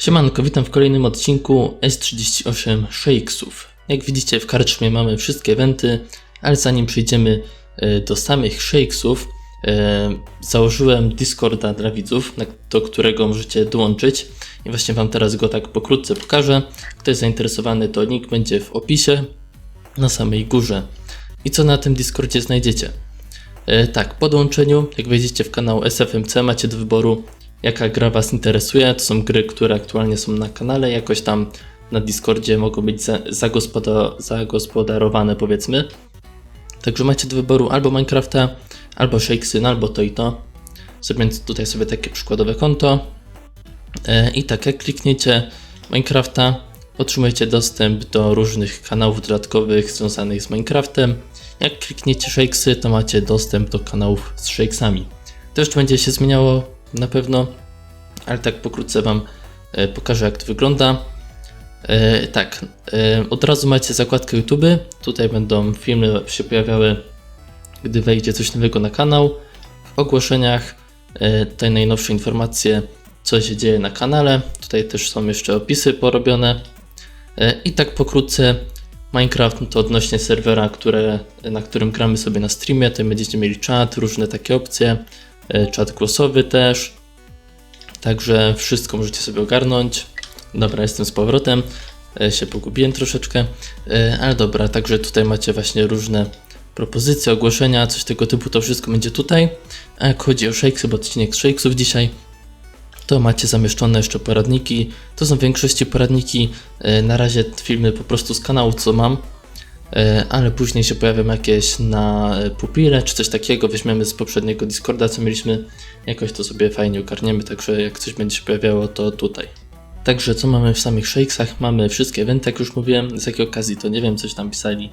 Siemanko, witam w kolejnym odcinku S38 Shakesów. Jak widzicie w karczmie mamy wszystkie eventy, ale zanim przejdziemy e, do samych Shakesów, e, założyłem Discorda dla widzów, do którego możecie dołączyć i właśnie Wam teraz go tak pokrótce pokażę. Kto jest zainteresowany, to link będzie w opisie na samej górze. I co na tym Discordzie znajdziecie? E, tak, po dołączeniu, jak wejdziecie w kanał SFMC, macie do wyboru jaka gra Was interesuje. To są gry, które aktualnie są na kanale, jakoś tam na Discordzie mogą być za, zagospoda, zagospodarowane, powiedzmy. Także macie do wyboru albo Minecrafta, albo Shakesy, no albo to i to. Zrobiąc tutaj sobie takie przykładowe konto. E, I tak, jak klikniecie Minecrafta, otrzymujecie dostęp do różnych kanałów dodatkowych związanych z Minecraftem. Jak klikniecie Shakesy, to macie dostęp do kanałów z Shakesami. To jeszcze będzie się zmieniało na pewno, ale tak pokrótce Wam e, pokażę jak to wygląda. E, tak, e, od razu macie zakładkę YouTube. Tutaj będą filmy się pojawiały, gdy wejdzie coś nowego na kanał. W ogłoszeniach tutaj najnowsze informacje, co się dzieje na kanale. Tutaj też są jeszcze opisy porobione. I tak pokrótce Minecraft to odnośnie serwera, które, na którym gramy sobie na streamie. Tutaj będziecie mieli czat, różne takie opcje, czat głosowy też. Także wszystko możecie sobie ogarnąć. Dobra, jestem z powrotem. E, Się pogubiłem troszeczkę, E, ale dobra, także tutaj macie właśnie różne propozycje, ogłoszenia, coś tego typu, to wszystko będzie tutaj. A jak chodzi o Shakesy, bo odcinek z Shakesów dzisiaj, to macie zamieszczone jeszcze poradniki. To są w większości poradniki, e, na razie filmy po prostu z kanału, co mam, E, ale później się pojawią jakieś na e, pupile czy coś takiego. Weźmiemy z poprzedniego Discorda, co mieliśmy, jakoś to sobie fajnie ogarniemy, także jak coś będzie się pojawiało, to tutaj. Także co mamy w samych Shakesach? Mamy wszystkie eventy, jak już mówiłem. Z jakiej okazji to nie wiem, coś tam pisali.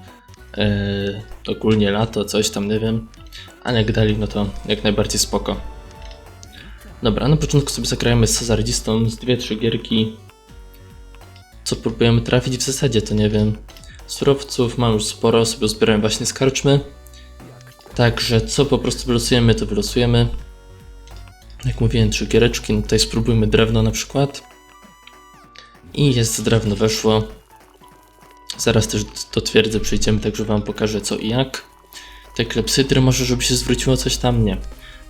E, ogólnie lato, coś tam, nie wiem. Ale jak dali, no to jak najbardziej spoko. Dobra, na początku sobie zagrajemy z Hazardistą z dwie, trzy gierki. Co próbujemy trafić w zasadzie, to nie wiem. Surowców mam już sporo, sobie zbierałem właśnie z karczmy. Także co po prostu wylosujemy, to wylosujemy. Jak mówiłem, trzy giereczki, no tutaj spróbujmy drewno na przykład. I jest drewno weszło. Zaraz też do twierdzy przyjdziemy, także wam pokażę co i jak. Te klepsydry może, żeby się zwróciło coś tam? Nie.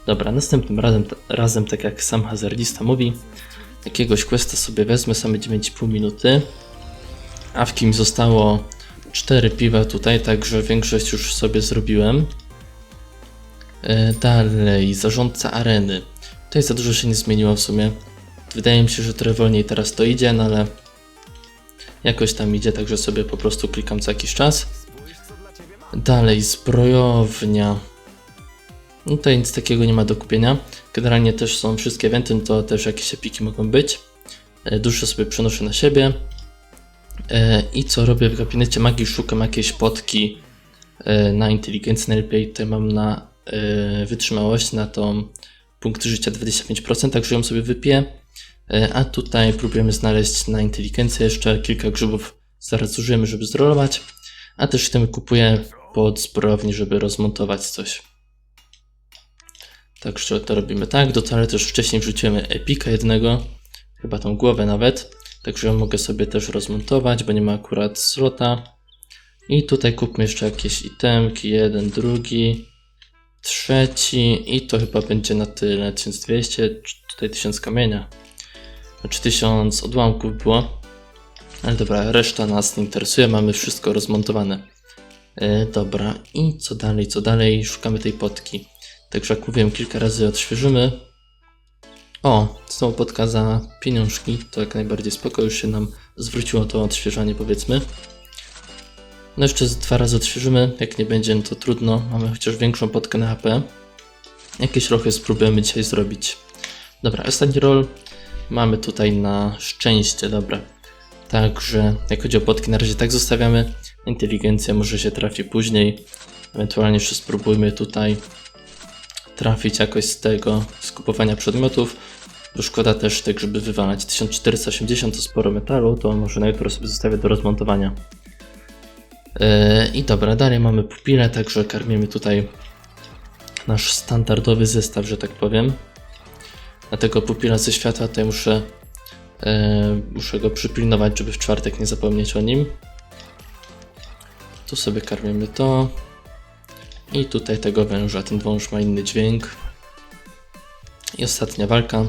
Dobra, następnym razem, razem tak jak sam hazardista mówi, jakiegoś questa sobie wezmę, same 9,5 minuty. A w kim zostało 4 piwa tutaj, także większość już sobie zrobiłem. E, Dalej, zarządca areny. Tutaj za dużo się nie zmieniło w sumie. Wydaje mi się, że trochę wolniej teraz to idzie, no ale jakoś tam idzie, także sobie po prostu klikam co jakiś czas. Dalej, zbrojownia. No tutaj nic takiego nie ma do kupienia. Generalnie też są wszystkie eventy, no to też jakieś epiki mogą być. E, Duszę sobie przenoszę na siebie. E, I co robię w gabinecie magii? Szukam jakiejś potki e, na inteligencję. Najlepiej tutaj mam na e, wytrzymałość, na tą punkt życia 25%, także ją sobie wypiję. A tutaj próbujemy znaleźć na inteligencję jeszcze kilka grzybów. Zaraz zużyjemy, żeby zrolować. A też tym kupuję pod zbrojowni, żeby rozmontować coś. Także to robimy tak. Do też wcześniej wrzuciłem epika jednego, chyba tą głowę nawet. Także mogę sobie też rozmontować, bo nie ma akurat slota. I tutaj kupmy jeszcze jakieś itemki, jeden, drugi, trzeci i to chyba będzie na tyle. 1200, tutaj 1000 kamienia. Znaczy 1000 odłamków było. Ale dobra, reszta nas nie interesuje, mamy wszystko rozmontowane. E, dobra, i co dalej, co dalej? Szukamy tej potki. Także jak mówiłem, kilka razy odświeżymy. O, znowu potka za pieniążki, to jak najbardziej spoko, już się nam zwróciło to odświeżanie powiedzmy. No jeszcze dwa razy odświeżymy, jak nie będzie no to trudno, mamy chociaż większą potkę na HP. Jakieś rochy spróbujemy dzisiaj zrobić. Dobra, ostatni roll mamy tutaj na szczęście, dobra. Także jak chodzi o potki, na razie tak zostawiamy. Inteligencja może się trafi później. Ewentualnie jeszcze spróbujmy tutaj trafić jakoś z tego skupowania przedmiotów. Bo szkoda też tak, żeby wywalać 1480 to sporo metalu, to może na jutro sobie zostawię do rozmontowania. Yy, I dobra, dalej mamy pupile, także karmimy tutaj nasz standardowy zestaw, że tak powiem. Dlatego pupila ze światła tutaj muszę E, muszę go przypilnować, żeby w czwartek nie zapomnieć o nim. Tu sobie karmimy to. I tutaj tego węża. Ten wąż ma inny dźwięk. I ostatnia walka.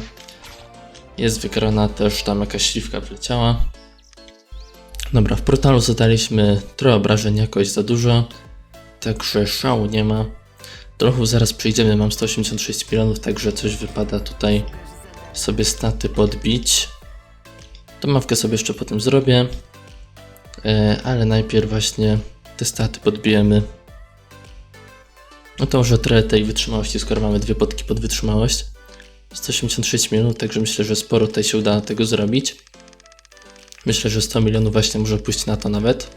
Jest wygrana też tam jakaś śliwka wleciała. Dobra, w portalu zadaliśmy trochę obrażeń jakoś za dużo. Także szału nie ma. Trochę zaraz przejdziemy, mam 186 milionów, także coś wypada tutaj sobie staty podbić. To mawkę sobie jeszcze potem zrobię. E, ale najpierw właśnie te staty podbijemy. No to może trochę tej wytrzymałości, skoro mamy dwie podki pod wytrzymałość. 186 milionów, także myślę, że sporo tutaj się uda tego zrobić. Myślę, że 100 milionów właśnie może pójść na to nawet.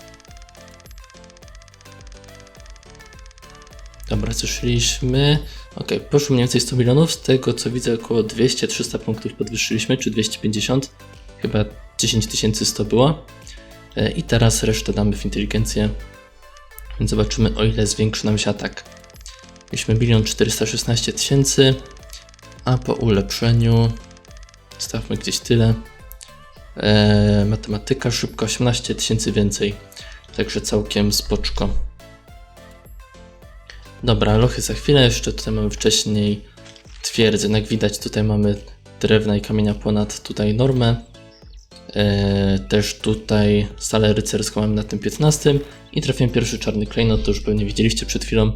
Dobra, co szliśmy? Ok, poszło mniej więcej 100 milionów. Z tego co widzę, około 200-300 punktów podwyższyliśmy, czy 250. Chyba 10 100 było. E, I teraz resztę damy w inteligencję. Więc zobaczymy, o ile zwiększy nam się atak. Mieliśmy 1 416 tysięcy, a po ulepszeniu stawmy gdzieś tyle. E, matematyka szybko 18 tysięcy więcej. Także całkiem spoczko. Dobra, lochy za chwilę. Jeszcze tutaj mamy wcześniej twierdzę. Jak widać, tutaj mamy drewna i kamienia ponad tutaj normę. E, też tutaj salę rycerską mamy na tym 15 i trafiłem pierwszy czarny klejnot, to już pewnie widzieliście przed chwilą.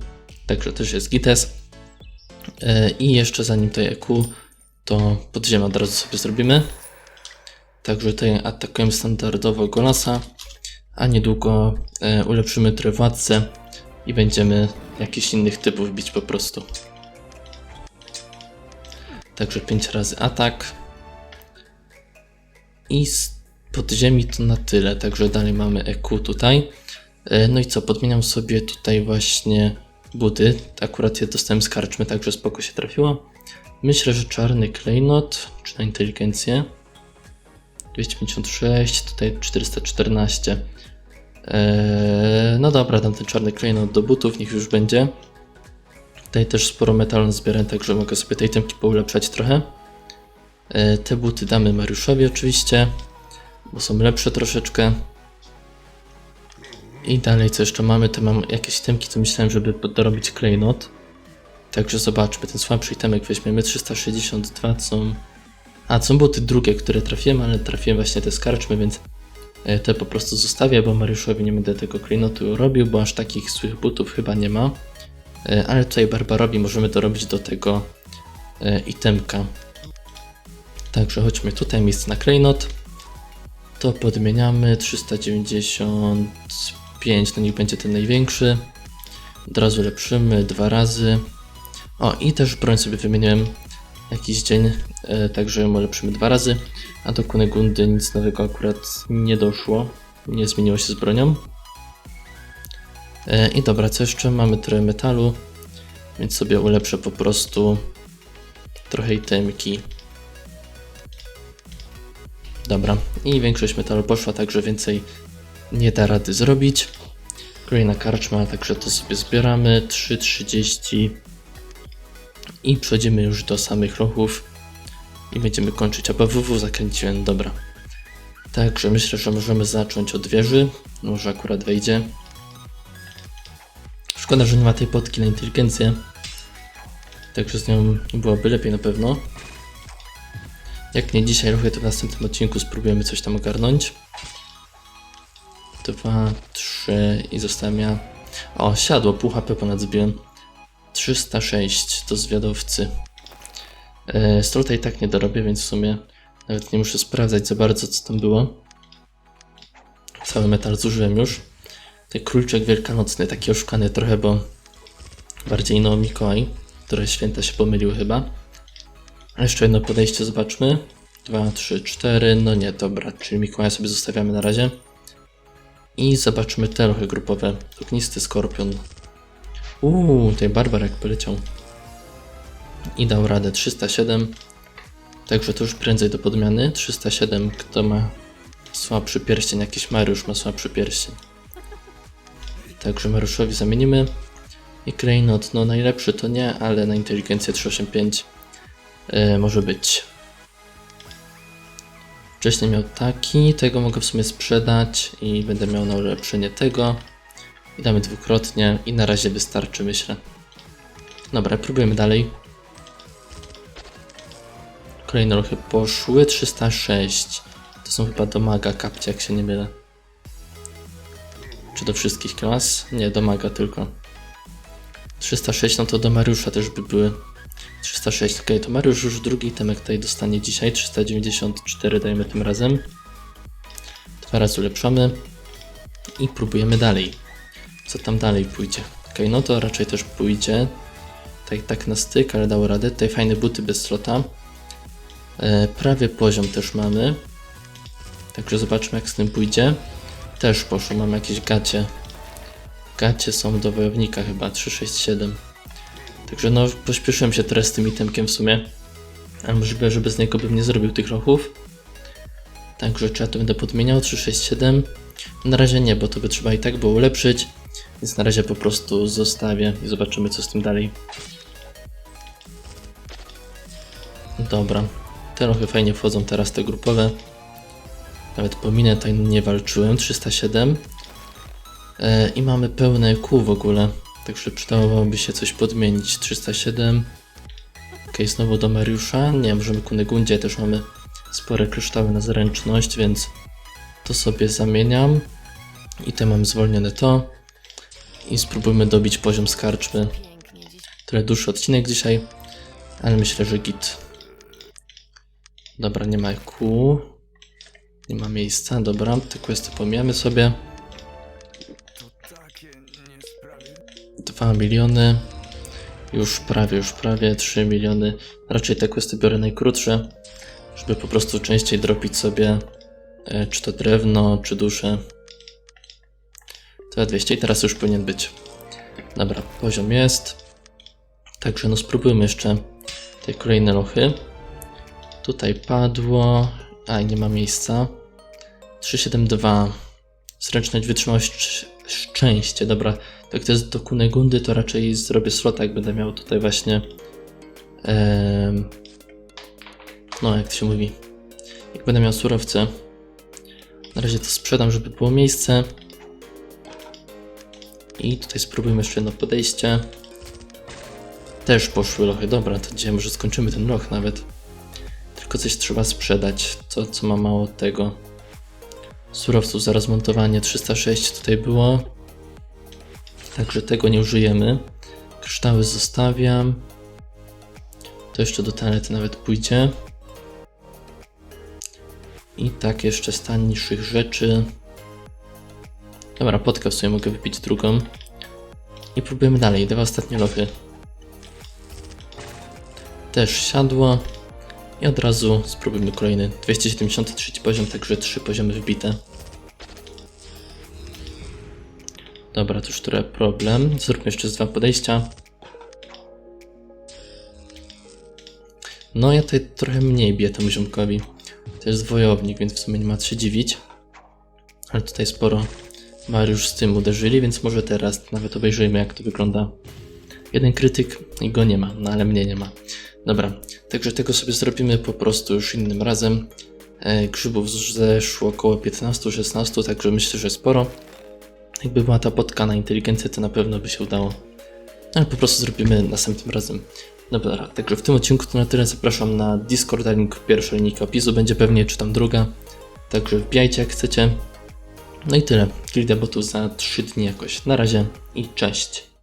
Także też jest gites. E, I jeszcze zanim to EQ, to podziemia od razu sobie zrobimy. Także tutaj atakujemy standardowo Golasa, a niedługo e, ulepszymy trewładcę i będziemy jakichś innych typów bić po prostu. Także 5 razy atak. I z podziemi to na tyle, także dalej mamy EQ tutaj. E, No i co, podmieniam sobie tutaj właśnie buty. Akurat je dostałem z karczmy, także spoko się trafiło. Myślę, że czarny klejnot, czy na inteligencję. 256, tutaj 414. Eee, no dobra, dam ten czarny klejnot do butów, niech już będzie. Tutaj też sporo metalu zbieram, także mogę sobie tej temki poulepszać trochę. Eee, te buty damy Mariuszowi oczywiście, bo są lepsze troszeczkę. I dalej co jeszcze mamy, to mam jakieś temki, co myślałem, żeby dorobić klejnot. Także zobaczmy, ten słabszy itemek weźmiemy, 362 są... A, są buty drugie, które trafiłem, ale trafiłem właśnie te skarczmy, więc e, te po prostu zostawię, bo Mariuszowi nie będę tego klejnotu robił, bo aż takich złych butów chyba nie ma. E, Ale tutaj Barbarowi możemy dorobić do tego e, itemka. Także chodźmy tutaj, miejsce na klejnot. To podmieniamy, 395, no niech będzie ten największy. Od razu lepszymy, dwa razy. O, i też broń sobie wymieniłem jakiś dzień, e, także ją ulepszymy dwa razy. A do Kunegundy nic nowego akurat nie doszło. Nie zmieniło się z bronią. E, I dobra, co jeszcze? Mamy trochę metalu, więc sobie ulepszę po prostu trochę itemki. Dobra, i większość metalu poszła, także więcej nie da rady zrobić. Kolejna karczma, także to sobie zbieramy. 3,30 i przejdziemy już do samych lochów i będziemy kończyć. A BWW zakręciłem, dobra. Także myślę, że możemy zacząć od wieży. Może akurat wejdzie. Szkoda, że nie ma tej potki na inteligencję. Także z nią byłoby lepiej na pewno. Jak nie dzisiaj ruchy, to w następnym odcinku spróbujemy coś tam ogarnąć. Dwa, trzy i zostałem ja. O, siadło, pół HP ponad zbiłem. 306 to zwiadowcy. E, Strota i tak nie dorobię, więc w sumie nawet nie muszę sprawdzać za bardzo, co tam było. Cały metal zużyłem już. Ten króliczek wielkanocny, taki oszukany trochę, bo bardziej no Mikołaj, które święta się pomyliły chyba. Jeszcze jedno podejście zobaczmy. 2, 3, 4, no nie, dobra, czyli Mikołaja sobie zostawiamy na razie. I zobaczmy te lochy grupowe. Ognisty skorpion. Uuu, tutaj Barbar jak poleciał. I dał radę 307. Także to już prędzej do podmiany. 307, kto ma słabszy pierścień, jakiś Mariusz ma słabszy pierścień. Także Mariuszowi zamienimy. I Klejnot, no najlepszy to nie, ale na inteligencję 385 yy, może być. Wcześniej miał taki, tego mogę w sumie sprzedać i będę miał na ulepszenie tego. Damy dwukrotnie i na razie wystarczy, myślę. Dobra, próbujemy dalej. Kolejne ruchy poszły. 306. To są chyba do maga kapcie, jak się nie mylę. Czy do wszystkich klas? Nie, do maga tylko. 306, no to do Mariusza też by były. 306, ok, to Mariusz już drugi temek tutaj dostanie dzisiaj. 394 dajemy tym razem. Dwa razy ulepszamy. I próbujemy dalej. Co tam dalej pójdzie? Ok, no to raczej też pójdzie. Tak, tak na styk, ale dało radę. Tutaj fajne buty bez slota. E, prawie poziom też mamy. Także zobaczmy jak z tym pójdzie. Też poszło, mamy jakieś gacie. Gacie są do wojownika chyba, 367. Także no, pośpieszyłem się teraz z tym itemkiem w sumie. Ale możliwe, że bez niego bym nie zrobił tych rochów. Także czy ja to będę podmieniał, 367. Na razie nie, bo to by trzeba i tak było ulepszyć. Więc na razie po prostu zostawię i zobaczymy co z tym dalej. Dobra, te rochy fajnie wchodzą teraz, te grupowe. Nawet pominę, tutaj nie walczyłem, 307. E, I mamy pełne kół w ogóle, także przydałoby się coś podmienić. 307. Ok, znowu do Mariusza. Nie, możemy ku Negundzie, też mamy spore kryształy na zręczność, więc to sobie zamieniam. I te mam zwolnione to. I spróbujmy dobić poziom skarczmy. Trochę dłuższy odcinek dzisiaj, ale myślę, że git. Dobra, nie ma kół. Nie ma miejsca, dobra, te questy pomijamy sobie. 2 miliony. Już prawie, już prawie 3 miliony. Raczej te questy biorę najkrótsze, żeby po prostu częściej dropić sobie e, czy to drewno, czy duszę. To 200 i teraz już powinien być. Dobra, poziom jest. Także no spróbujmy jeszcze te kolejne lochy. Tutaj padło. A, nie ma miejsca. 372. Zręczność, wytrzymałość, szcz- szczęście. Dobra, to jest do Kunegundy, to raczej zrobię slota, jak będę miał tutaj właśnie. no, jak to się mówi. Jak będę miał surowce. Na razie to sprzedam, żeby było miejsce. I tutaj spróbujmy jeszcze jedno podejście. Też poszły lochy. Dobra, to dzisiaj może skończymy ten loch nawet. Tylko coś trzeba sprzedać, co, co ma mało tego. Surowców za rozmontowanie 306 tutaj było. Także tego nie użyjemy. Kryształy zostawiam. To jeszcze do toalety nawet pójdzie. I tak jeszcze z tańszych rzeczy. Dobra, potkę w sumie mogę wypić drugą. I próbujemy dalej. Dwa ostatnie lochy. Też siadło. I od razu spróbujmy kolejny. 273 poziom, także 3 poziomy wbite. Dobra, to już trochę problem. Zróbmy jeszcze z dwa podejścia. No ja tutaj trochę mniej biję temu ziomkowi. To jest wojownik, więc w sumie nie ma co się dziwić. Ale tutaj sporo Mariusz z tym uderzyli, więc może teraz nawet obejrzyjmy jak to wygląda. Jeden krytyk i go nie ma, no ale mnie nie ma. Dobra, także tego sobie zrobimy po prostu już innym razem. E, grzybów zeszło około 15-16, także myślę, że sporo. Jakby była ta potka na inteligencję, to na pewno by się udało. Ale po prostu zrobimy następnym razem. Dobra, także w tym odcinku to na tyle. Zapraszam na Discord, link pierwszy link opisu, będzie pewnie czy tam druga. Także wbijajcie jak chcecie. No i tyle. Gildia botów za 3 dni jakoś. Na razie i cześć.